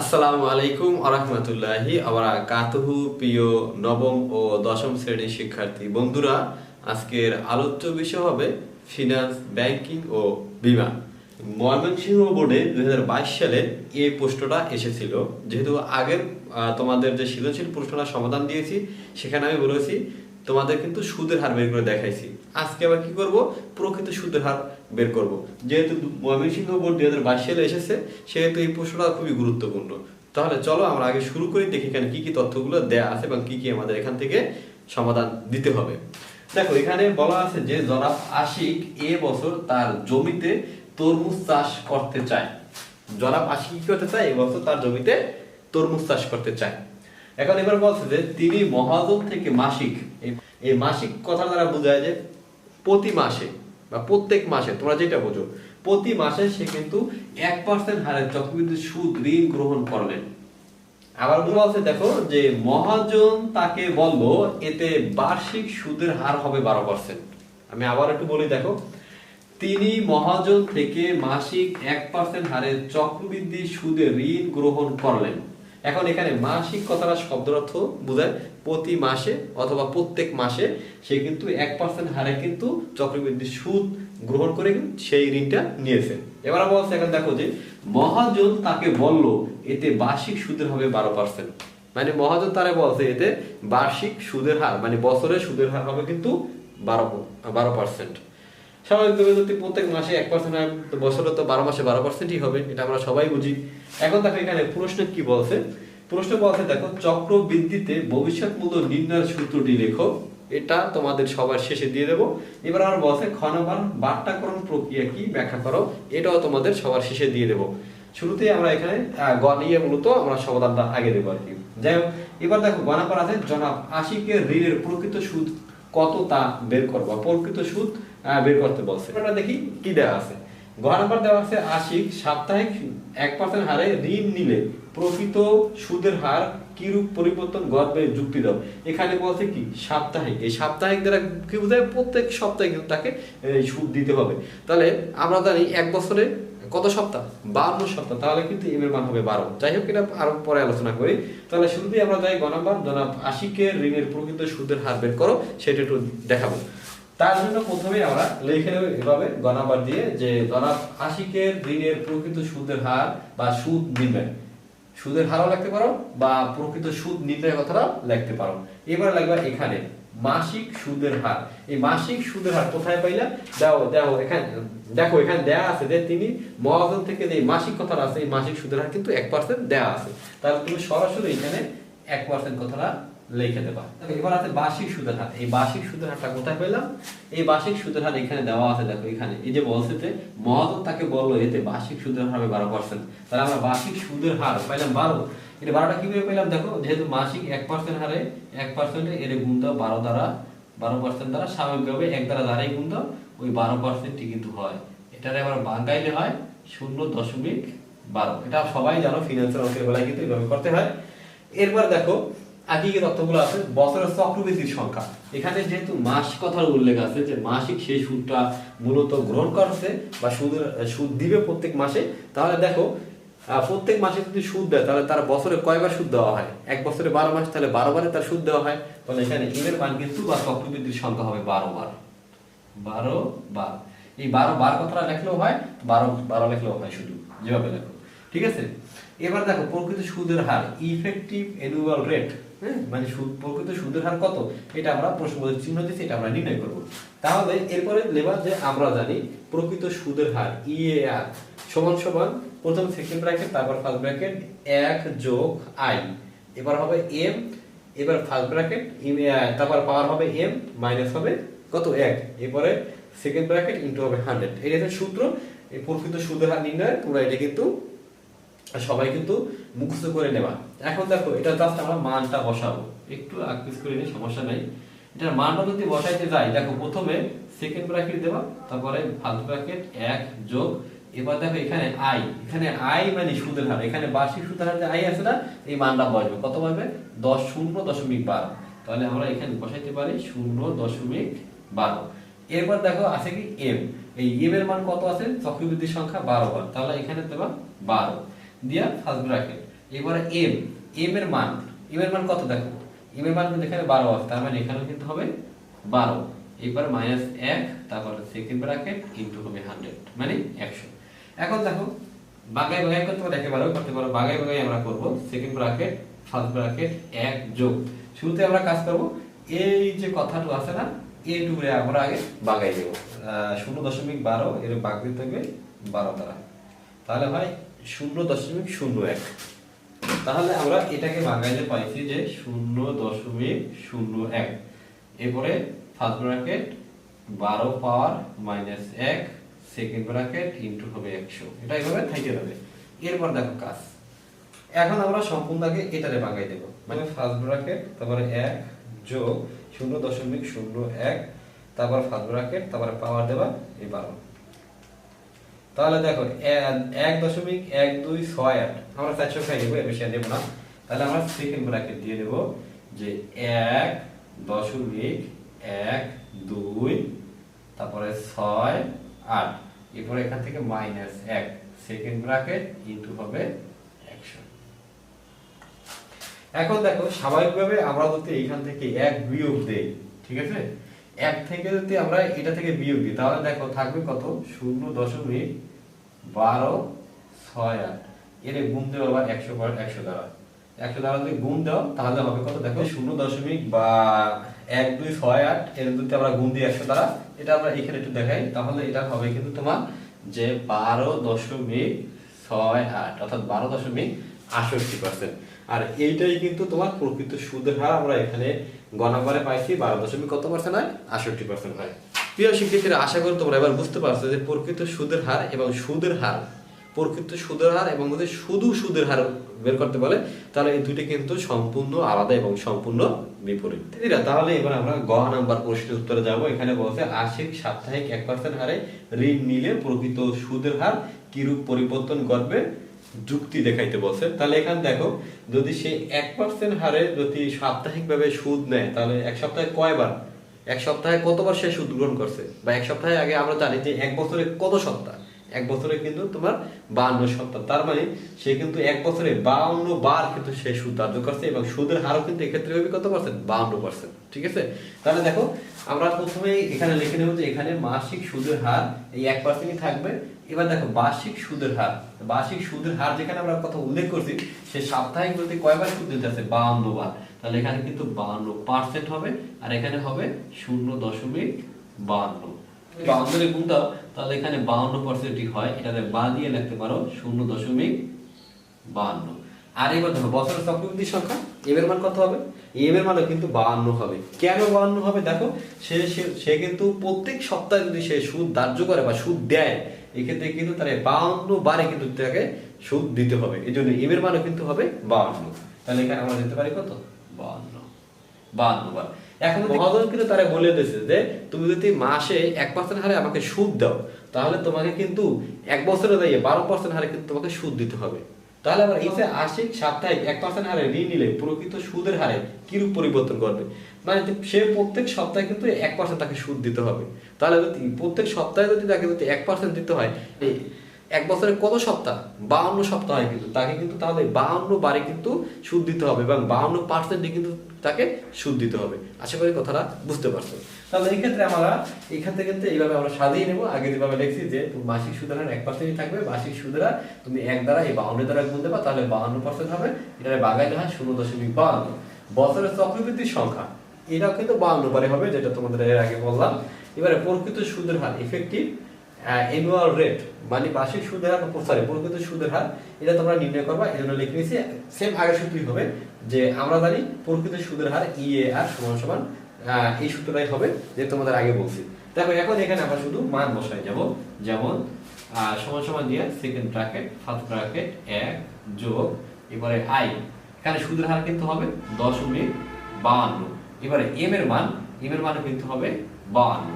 আসসালামু আলাইকুম আরহামতুল্লাহি আবার কাতহু প্রিয় নবম ও দশম শ্রেণির শিক্ষার্থী বন্ধুরা, আজকের আলোচ্য বিষয় হবে ফিনান্স ব্যাংকিং ও বিমা ময়মনসিংহ বোর্ডে দুই হাজার বাইশ সালে এই প্রশ্নটা এসেছিল। যেহেতু আগের তোমাদের যে সৃজনশীল প্রশ্নটা সমাধান দিয়েছি, সেখানে আমি বলেছি তোমাদের কিন্তু সুদের হার বের করে দেখাইছি। আজকে আবার কি করব? প্রকৃত সুদের হার বের করব। যেহেতু ময়মনসিংহ বোর্ড দুই হাজার বাইশ সালে এসেছে, সেহেতু এই প্রশ্নটা খুবই গুরুত্বপূর্ণ। তাহলে চলো আমরা আগে শুরু করি, দেখি এখানে কি কি তথ্যগুলো দেয়া আছে এবং কি কি আমাদের এখান থেকে সমাধান দিতে হবে। দেখো, এখানে বলা আছে যে জনাব আশিক এ বছর তার জমিতে তরমুজ চাষ করতে চায়। জনাব আশিক কি করতে চায়? এবছর তার জমিতে তরমুজ চাষ করতে চায়। এখন এবার বলছে যে তিনি মহাজন থেকে মাসিক, এই- মাসিক কথা দ্বারা বোঝায় যে প্রতি মাসে বা প্রত্যেক মাসে, তোমরা যেটা বোঝো, প্রতি মাসে সে কিন্তু এক পার্সেন্ট হারে চক্রবৃদ্ধি সুদ, ঋণ গ্রহণ করলেন। আবার বলা আছে দেখো, যে মহাজন তাকে বলল, এতে বার্ষিক সুদের হার হবে বারো পার্সেন্ট আমি আবার একটু বলি, দেখো, তিনি মহাজন থেকে মাসিক এক পার্সেন্ট হারে চক্রবৃদ্ধি সুদে ঋণ গ্রহণ করলেন। এখন এখানে মাসিক কথাটা শব্দের অর্থ বোঝায় প্রতি মাসে অথবা প্রত্যেক মাসে, সে কিন্তু এক পার্সেন্ট হারে কিন্তু চক্রবৃদ্ধি সুদ গ্রহণ করে সেই ঋণটা নিয়েছে। এবার বলছে এখন দেখো যে মহাজন তাকে বলল, এতে বার্ষিক সুদের হবে বারো পার্সেন্ট মানে মহাজন তারে বলছে, এতে বার্ষিক সুদের হার মানে বছরের সুদের হার হবে কিন্তু বারো বারো পার্সেন্ট স্বাভাবিকভাবে যদি প্রত্যেক মাসে এক পার্সেন্ট হয়, তো বছরে তো বারো মাসে বারো পার্সেন্টই হবে, এটা আমরা সবাই বুঝি। এখন দেখো এখানে প্রশ্ন কি বলছে? প্রশ্ন বলছে, দেখো ভবিষ্যৎ মূল্য নির্ণয়ের সূত্রটি লেখো, এটা তোমাদের সবার শেষে দিয়ে দেবো। এবার আর বলছে ক্ষণবার বার্তাকরণ প্রক্রিয়া কি? ব্যাখ্যা করো, এটাও তোমাদের সবার শেষে দিয়ে দেবো। শুরুতে আমরা এখানে গ নিয়ে মূলত আমরা সমাধানটা আগে দেবো আর কি। যাই হোক, এবার দেখো, গণাপার আছে, জনাব আশিকের ঋণের প্রকৃত সুদ কত তা বের করব? প্রকৃত সুদ বের করতে বলছে। এটা দেখি কি দেওয়া আছে। ঘ নাম্বার দেওয়া আছে, আশিক, সাপ্তাহিক এক পার্সেন্ট হারে ঋণ নিলে প্রকৃত সুদের হার কিরূপ পরিবর্তন গড়বে যুক্তি দাও। এখানে বলছে কি, সাপ্তাহিক। এই সাপ্তাহিক দ্বারা কি বোঝায়? প্রত্যেক সপ্তাহে কিন্তু তাকে সুদ দিতে হবে। তাহলে আমরা জানি এক বছরে কত সপ্তাহ? বারো সপ্তাহ। তাহলে কিন্তু এম মান হবে বারো। যাই হোক, এটা আরও পরে আলোচনা করি। তাহলে শুরুতেই আমরা যাই গ নাম্বার। জনাব আশিকের ঋণের প্রকৃত সুদের হার বের করো, সেটা একটু দেখাবো। তার জন্য প্রথমে আমরা লিখে এভাবে গ নাম্বার দিয়ে যে আশিকের ঋণের প্রকৃত সুদের হার বা সুদ নির্ণয়। সুদের হারও লিখতে পারো বা প্রকৃত সুদ নির্ণয়ের কথাটা লিখতে পারো। এবার এখানে মাসিক সুদের হার। এই মাসিক সুদের হার কোথায় পাইলা? দাও দাও, এখানে, দেখো, এখানে দেয়া আছে যে তিনি মহাজন থেকে যে মাসিক কথাটা আছে, এই মাসিক সুদের হার কিন্তু এক পার্সেন্ট দেওয়া আছে। তাহলে তুমি সরাসরি এখানে এক পার্সেন্ট কথাটা লিখে দেবা। এবার আছে বার্ষিক সুদের হার। এই বার্ষিক সুদের হারটা কোথায় পেলাম? এই বার্ষিক সুদের হার এখানে দেওয়া আছে, দেখো এখানে। এই যে বলছে যে, মহাজন তাকে বলল, এতে বার্ষিক সুদের হার হবে বারো পার্সেন্ট তাহলে আমরা বার্ষিক সুদের হার পাইলাম বারো। এটা বারোটা কীভাবে পেলাম দেখো, যেহেতু মাসিক এক পার্সেন্ট হারে, এক পার্সেন্টে এর গুণ দাও বারো দ্বারা, বারো পার্সেন্ট দ্বারা স্বাভাবিকভাবে এক দ্বারা দ্বারাই গুণ দাও, ওই বারো পার্সেন্টই কিন্তু হয়। এটারে আবার বাঙ্গাইলে হয় শূন্য দশমিক বারো। এটা সবাই জানো ফিনান্সের অঙ্কের বেলায় কিন্তু এভাবে করতে হয়। এরপর দেখো আগে যে তথ্যগুলো আছে, বছরের চক্রবৃদ্ধির সংখ্যা। এখানে যেহেতু মাস কথার উল্লেখ আছে যে মাসিক সেই সুদটা মূলত গ্রহণ করছে বা সুদের, সুদ দিবে প্রত্যেক মাসে, তাহলে দেখো প্রত্যেক মাসে যদি সুদ দেয়, তাহলে তার বছরে কয়বার সুদ দেওয়া হয়? এক বছরে বারো মাস, তাহলে বারো বারে তার সুদ দেওয়া হয়। তাহলে এখানে এর মান কিন্তু বা চক্রবৃদ্ধির সংখ্যা হবে বারো বার। বারো বার। এই বারো বার কথাটা লেখলেও হয়, বারো বারো লেখলেও হয় শুধু, যেভাবে লেখো। ঠিক আছে? এবার দেখো, প্রকৃত সুদের হার ইফেক্টিভ অ্যানুয়াল রেট মানে সুদ, প্রকৃত সুদের হার কত? এটা আমরা প্রশ্নবোধক চিহ্ন দিচ্ছি এটা আমরা নির্ণয় করব। তাহলে এরপরে লেবার যে আমরা জানি, প্রকৃত সুদের হার ইএআর সমান সমান প্রথম সেকেন্ড ব্র্যাকেট তারপর ফার্স্ট ব্র্যাকেট এক যোগ আই এবার হবে এম এবার ফার্স্ট ব্র্যাকেট তারপর পাওয়ার হবে এম মাইনাস হবে কত? এক, এরপরে সেকেন্ড ব্র্যাকেট ইনটু হবে হান্ড্রেড এটা হচ্ছে সূত্র প্রকৃত সুদের হার নির্ণয় তোমরা এটা কিন্তু সবাই কিন্তু মুখস্থ করে নেবা এখন দেখো, এটা জাস্ট আমরা মানটা বসাবো। একটু আকৃষ্ট করে নিই, সমস্যা নাই। এটার মানটা যদি বসাইতে যাই, দেখো প্রথমে সেকেন্ড ব্র্যাকেট দেবা তারপরে ফার্স্ট ব্র্যাকেট এক যোগ, এবার দেখো এখানে আই এখানে আই মানে সুদের হার। এখানে বার্ষিক সুদের হার যে আই আছে না, এই মানটা বসবে। কত বসবে? দশ শূন্য দশমিক বারো। তাহলে আমরা এখানে বসাইতে পারি শূন্য দশমিক বারো। এরপর দেখো, আছে কি এম এই এম এর মান কত আছে? চক্রবৃদ্ধির সংখ্যা বারো বার। তাহলে এখানে দেবা বারো। দিয়া ফার্স্ট ব্র্যাকেট এবারে এম এম এর মান এম এর মান কত দেখো? এম এর মান কিন্তু এখানে বারো আছে, তার মানে এখানেও কিন্তু হবে বারো। এবার মাইনাস এক, তারপরে সেকেন্ড ব্র্যাকেট ইন্টু হবে হান্ড্রেড মানে একশো। এখন দেখো বাগাই বাগাই করতে পারো একেবারে করতে পারো। বাগাই বাগাই আমরা করব সেকেন্ড ব্র্যাকেট ফার্স্ট ব্র্যাকেট এক যোগ। শুরুতে আমরা কাজ করব, এই যে কথাটা আছে না এই টুকরে আমরা আগে বাগাই দেবো। শূন্য দশমিক বারো, এর বাগ দিতে হবে বারো দ্বারা। তাহলে হয় শূন্য দশমিক শূন্য এক। তাহলে আমরা এটাকে বাঙাইতে পাইছি যে শূন্য দশমিক শূন্য এক, এরপরে ফার্স্ট ব্র্যাকেট বারো পাওয়ার মাইনাস এক সেকেন্ড ব্র্যাকেট ইন্টু হবে একশো। এটা এভাবে থেকে যাবে। এরপর দেখো কাজ। এখন আমরা সম্পূর্ণ আগে এটারে বাঙাই দেবো। মানে ফার্স্ট ব্র্যাকেট তারপরে এক যোগ শূন্য দশমিক শূন্য এক, তারপর ফার্স্ট ব্র্যাকেট তারপরে পাওয়ার দেবা, এই বারো। তাহলে দেখো, এক দশমিক এক দুই ছয় আট। আমরা চারশো খাই দেবো এর বেশি দেবো না। তাহলে আমরা সেকেন্ড ব্র্যাকেট দিয়ে দেবো যে এক দশমিক এক দুই, তারপরে ছয় আট। এরপরে এখান থেকে মাইনাস এক সেকেন্ড ব্র্যাকেট ইন্টু হবে একশো। এখন দেখো, স্বাভাবিকভাবে আমরা যদি এখান থেকে এক বিয়োগ দেই, ঠিক আছে? এক থেকে যদি আমরা এটা থেকে বিয়োগ দিই, তাহলে দেখো থাকবে কত? শূন্য দশমিক বারো ছয় আট। এর গুণ দেবো আবার একশো একশো দ্বারা। একশো দ্বারা যদি গুণ দাও, তাহলে হবে কত? দেখো শূন্য দশমিক বা এক, দুই, ছয়, আট, এর যদি আমরা গুণ দিই একশো দ্বারা, এটা আমরা এখানে একটু দেখাই, তাহলে এটা হবে কিন্তু তোমার যে বারো দশমিক ছয় আট, অর্থাৎ বারো দশমিক আষট্টি পার্সেন্ট আর এইটাই কিন্তু তোমার প্রকৃত সুদের হার আমরা এখানে গণনা করে পাইছি, বারো দশমিক কত পার্সেন্ট হয়? আষট্টি পার্সেন্ট হয়। প্রিয় শিক্ষার্থীরা, আশা করি তোমরা এবার বুঝতে পারছ যে প্রকৃত সুদের হার এবং সুদের হার, প্রকৃত সুদের হার এবং যদি শুধু সুদের হার বের করতে বলে, তাহলে এই দুটি কিন্তু সম্পূর্ণ আলাদা এবং সম্পূর্ণ বিপরীত। তাহলে এবার আমরা গ নাম্বার প্রশ্নের উত্তরে যাব। এখানে বলছে আশিক সাপ্তাহিক এক পার্সেন্ট হারে ঋণ নিলে প্রকৃত সুদের হার কিরূপ পরিবর্তন করবে যুক্তি দেখাইতে বলছে। তাহলে এখানে দেখো, যদি সে এক পার্সেন্ট হারে যদি সাপ্তাহিক ভাবে সুদ নেয়, তাহলে এক সপ্তাহে কয়বার? এক সপ্তাহে কতবার সে সুদ গ্রহণ করছে? বা এক সপ্তাহে আগে আমরা জানি যে এক বছরে কত সপ্তাহ? এক বছরে কিন্তু তোমার বান্ন সপ্তাহ তার মানে সে কিন্তু এক বছরে বাউন্ন বার কিন্তু সে সুদ ধার্য করছে এবং সুদের হারও কিন্তু এক্ষেত্রে হবে কত পার্সেন্ট বাউন্ন পার্সেন্ট ঠিক আছে? তাহলে দেখো, আমরা প্রথমে এখানে লিখে নেব যে এখানে মাসিক সুদের হার এই এক পার্সেন্টই থাকবে। এবার দেখো, বার্ষিক সুদের হার। বার্ষিক সুদের হার যেখানে আমরা কথা উল্লেখ করছি, সে সাপ্তাহিক বলতে কয়বার সুদ দিতে আছে? বাউন্ন বার। তাহলে এখানে কিন্তু বাউন্ন পার্সেন্ট হবে, আর এখানে হবে শূন্য দশমিক তাহলে এখানে বাউন্ন পার্সেন্টই হয়, এটাতে বা দিয়ে লিখতে পারো শূন্য দশমিক বাহান্ন। আর এবার বছরের সংখ্যা মান কত হবে? মানও কিন্তু বাহান্ন হবে। কেন বাহান্ন হবে? দেখো, সে, সে- সে কিন্তু প্রত্যেক সপ্তাহে যদি সে সুদ ধার্য করে বা সুদ দেয়, এক্ষেত্রে কিন্তু তার বাহান্ন বারে কিন্তু তাকে সুদ দিতে হবে। এই জন্য এম এর মানও কিন্তু হবে বাহান্ন। তাহলে এখানে আমরা দিতে পারি কত? বাহান্ন। বাহান্ন বার। এখন মহাজন কিন্তু তারা বলে দিয়েছে যে, তুমি যদি মাসে এক পার্সেন্ট হারে আমাকে সুদ দাও, তাহলে তোমাকে কিন্তু এক বছরে দাঁড়িয়ে বারো পার্সেন্ট হারে কিন্তু তোমাকে সুদ দিতে হবে। তাহলে আবার এই যে সাপ্তাহিক এক পার্সেন্ট হারে ঋণ নিলে প্রকৃত সুদের হারে কিরূপ পরিবর্তন করবে মানে সে প্রত্যেক সপ্তাহে কিন্তু এক পার্সেন্ট তাকে সুদ দিতে হবে। তাহলে প্রত্যেক সপ্তাহে যদি তাকে যদি এক পার্সেন্ট দিতে হয় এক বছরে কত সপ্তাহ? বাউন্ন সপ্তাহ হয় কিন্তু। তাকে কিন্তু তাহলে বাউন্ন বারে কিন্তু সুদ দিতে হবে এবং বাউন্ন পার্সেন্টে কিন্তু তাকে সুদ দিতে হবে। আশা করি কথাটা বুঝতে পারছ। তাহলে এই ক্ষেত্রে আমরা এখান থেকে কিন্তু এইভাবে আমরা সাজিয়ে নেব। আগে যেভাবে লিখছি যে মাসিক সুদের হার এক পার্সেন্টই থাকবে, মাসিক সুদের হার তুমি এক দ্বারা এই বাউন্ন দ্বারা গুণ দেবা, তাহলে বাউন্ন পার্সেন্ট হবে। এটা বাগাইতে হয় শূন্য দশমিক বাউন্ন বছরের চক্রবৃদ্ধির সংখ্যা, এটাও কিন্তু বাউন্ন বারে হবে, যেটা তোমাদের এর আগে বললাম। এবারে প্রকৃত সুদের হার ইফেক্টিভ অ্যানুয়াল রেট মানে বার্ষিক সুদের হার সরি প্রকৃত সুদের হার, এটা তোমরা নির্ণয় করবা, এই জন্য লিখে নিয়েছি সেম আগের সূত্রই হবে, যে আমরা জানি প্রকৃত সুদের হার ইএ আর সমান সমান এই সূত্রটাই হবে, যে তোমাদের আগে বলছি। দেখো, এখন এখানে আমরা শুধু মান বসাই যাব, যেমন সমান সমান দিয়ে সেকেন্ড ব্র্যাকেট ফার্স্ট ব্র্যাকেট এক যোগ, এবারে আই এখানে সুদের হার কিন্তু হবে দশমিক বাহান্ন। এবারে এম এর মান এম এর মান কিন্তু হবে বাহান্ন।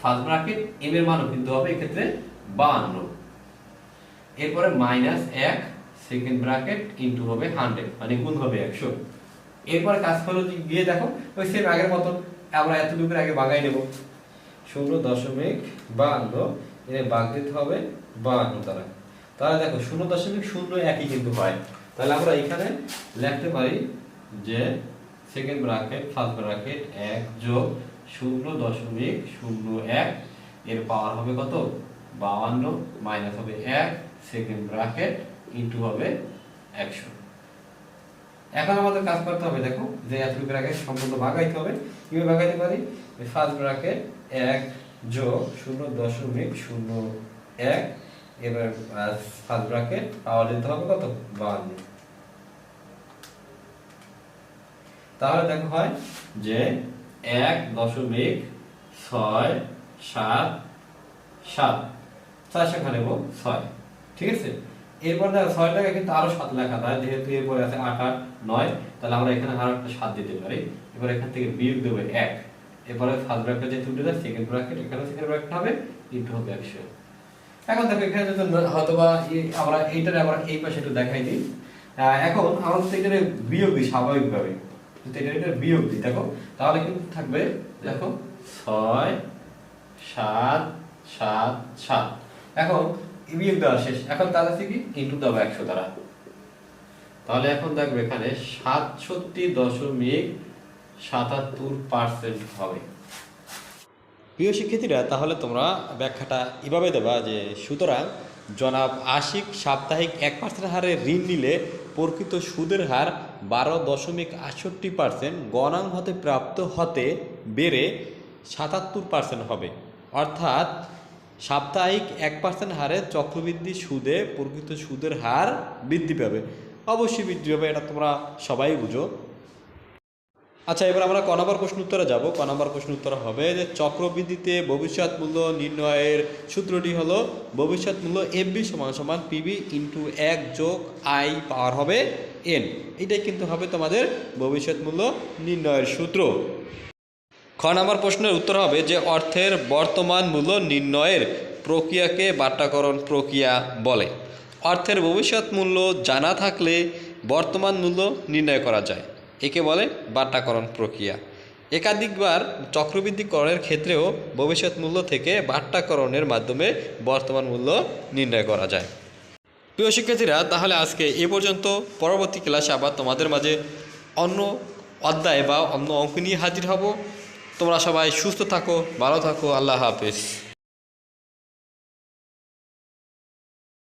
ফার্স্ট ব্র্যাকেট এম এর মানও কিন্তু হবে এক্ষেত্রে বাহান্ন। এরপরে মাইনাস সেকেন্ড হবে হান্ড্রেড মানে গুণ হবে একশো। এরপরে কাজ করো গিয়ে দেখো, ওই সেম আগের আমরা এতটুকুর আগে নেব। শূন্য দশমিক বাহান্ন বাগ দিতে হবে বাহান্ন দ্বারা। তাহলে দেখো শূন্য দশমিক শূন্য একই কিন্তু হয়। তাহলে আমরা এখানে লিখতে পারি যে সেকেন্ড ব্র্যাকেট ফার্স্ট ব্র্যাকেট এক যোগ শূন্য দশমিক শূন্য এক, এর পাওয়ার হবে কত? বাউান্ন মাইনাস হবে এক সেকেন্ড ব্র্যাকেট ইন্টু হবে একশো। এখন আমাদের কাজ করতে হবে, দেখো, যে এতটুকু ব্র্যাকেট সম্পূর্ণ ভাগাইতে হবে। কীভাবে ভাগাইতে পারি? ফার্স্ট ব্র্যাকেট এক যোগ শূন্য দশমিক শূন্য এক, এবার ফার্স্ট ব্র্যাকেট পাওয়ার দিতে হবে কত? বাউান্ন তাহলে দেখো হয় যে এক দশমিক ছয় সাত সাত। চার সংখ্যা নেব, ছয়। ঠিক আছে? এরপর দেখো ছয় টাকা কিন্তু আরও সাত লেখা যায় যেহেতু এরপরে আছে আট আট নয়, তাহলে আমরা এখানে আরও একটা সাত দিতে পারি। এবার এখান থেকে বিয়োগ দেবো এক। এরপরে ফার্স্ট ব্র্যাকেট যেহেতু উঠে যায় সেকেন্ড ব্র্যাকেট এখানে সেকেন্ড ব্র্যাকেট হবে ইন্টু হবে একশো। এখন দেখো, এখানে যদি হয়তো বা আমরা এইটার আবার এই পাশে একটু দেখাই দিই। এখন আমাদের এটার বিয়োগ দিই স্বাভাবিকভাবে বিয়োগ দিই দেখো? তাহলে কিন্তু থাকবে, দেখো, ছয়, সাত সাত সাত। এখন বিয়োগ দেওয়া শেষ। এখন তাহলে আছে কি? ইন্টু দেবো একশো দ্বারা। তাহলে এখন দেখবে এখানে সাতষট্টি দশমিক সাতাত্তর পার্সেন্ট হবে। প্রিয় শিক্ষার্থীরা, তাহলে তোমরা ব্যাখ্যাটা এভাবে দেবা যে সুতরাং জনাব আশিক সাপ্তাহিক এক পার্সেন্ট হারে ঋণ নিলে প্রকৃত সুদের হার বারো দশমিক আটষট্টি পার্সেন্ট গণাঙ্ক হতে প্রাপ্ত হতে বেড়ে সাতাত্তর পার্সেন্ট হবে। অর্থাৎ সাপ্তাহিক এক পার্সেন্ট হারে চক্রবৃদ্ধি সুদে প্রকৃত সুদের হার বৃদ্ধি পাবে। অবশ্যই বৃদ্ধি পাবে, এটা তোমরা সবাই বুঝো। আচ্ছা এবার আমরা ক নম্বর প্রশ্ন উত্তরে যাব। ক নম্বর প্রশ্ন উত্তর হবে যে চক্রবৃদ্ধিতে ভবিষ্যৎ মূল্য নির্ণয়ের সূত্রটি হলো ভবিষ্যৎ মূল্য এফবি সমান সমান পিবি ইন্টু এক যোগ আই পাওয়ার হবে এন। এটাই কিন্তু হবে তোমাদের ভবিষ্যৎ মূল্য নির্ণয়ের সূত্র। খ নম্বর প্রশ্নের উত্তর হবে যে অর্থের বর্তমান মূল্য নির্ণয়ের প্রক্রিয়াকে বাট্যাকরণ প্রক্রিয়া বলে। অর্থের ভবিষ্যৎ মূল্য জানা থাকলে বর্তমান মূল্য নির্ণয় করা যায়। একে বলে বাট্যাকরণ প্রক্রিয়া। একাধিকবার চক্রবৃদ্ধিকরণের ক্ষেত্রেও ভবিষ্যৎ মূল্য থেকে বাট্যাকরণের মাধ্যমে বর্তমান মূল্য নির্ণয় করা যায়। প্রিয় শিক্ষার্থীরা, তাহলে আজকে এ পর্যন্ত। পরবর্তী ক্লাসে আবার তোমাদের মাঝে অন্য অধ্যায় বা অন্য অঙ্ক নিয়ে হাজির হব। তোমরা সবাই সুস্থ থাকো, ভালো থাকো, আল্লাহ হাফেজ।